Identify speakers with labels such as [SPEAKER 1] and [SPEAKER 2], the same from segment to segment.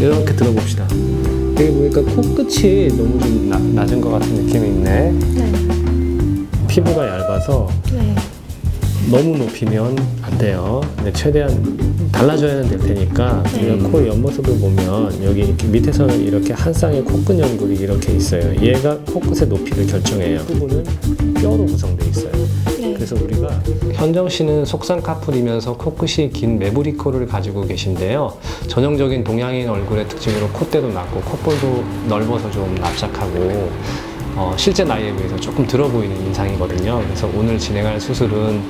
[SPEAKER 1] 이렇게 들어봅시다. 여기 보니까 코끝이 너무 좀 나- 낮은 것 같은 느낌이 있네.
[SPEAKER 2] 네.
[SPEAKER 1] 피부가 얇아서
[SPEAKER 2] 네.
[SPEAKER 1] 너무 높이면 안 돼요. 근데 최대한 달라져야 될 테니까
[SPEAKER 2] 네.
[SPEAKER 1] 코 옆모습을 보면 여기 이렇게 밑에서는 이렇게 한 쌍의 코끝 연골이 이렇게 있어요. 얘가 코끝의 높이를 결정해요. 부분은 뼈로 구성되어 있어요.
[SPEAKER 2] 네.
[SPEAKER 1] 그래서 우리가 현정 씨는 속상 카풀이면서 코끝이 긴 메부리 코를 가지고 계신데요. 전형적인 동양인 얼굴의 특징으로 콧대도 낮고 콧볼도 넓어서 좀 납작하고 어, 실제 나이에 비해서 조금 들어 보이는 인상이거든요. 그래서 오늘 진행할 수술은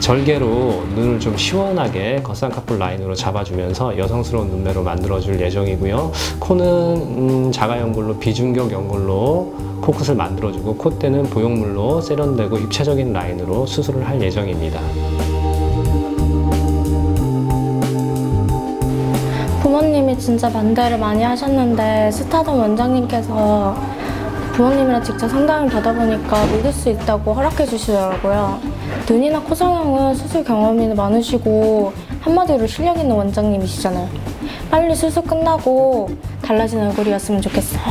[SPEAKER 1] 절개로 눈을 좀 시원하게 겉쌍꺼풀 라인으로 잡아주면서 여성스러운 눈매로 만들어줄 예정이고요. 코는 음, 자가 연골로 비중격 연골로 코끝을 만들어주고 콧대는 보형물로 세련되고 입체적인 라인으로 수술을 할 예정입니다.
[SPEAKER 2] 부모님이 진짜 반대를 많이 하셨는데 스타덤 원장님께서 부모님이랑 직접 상담을 받아보니까 믿을 수 있다고 허락해 주시더라고요. 눈이나 코 성형은 수술 경험이 많으시고 한마디로 실력 있는 원장님이시잖아요. 빨리 수술 끝나고 달라진 얼굴이었으면 좋겠어요.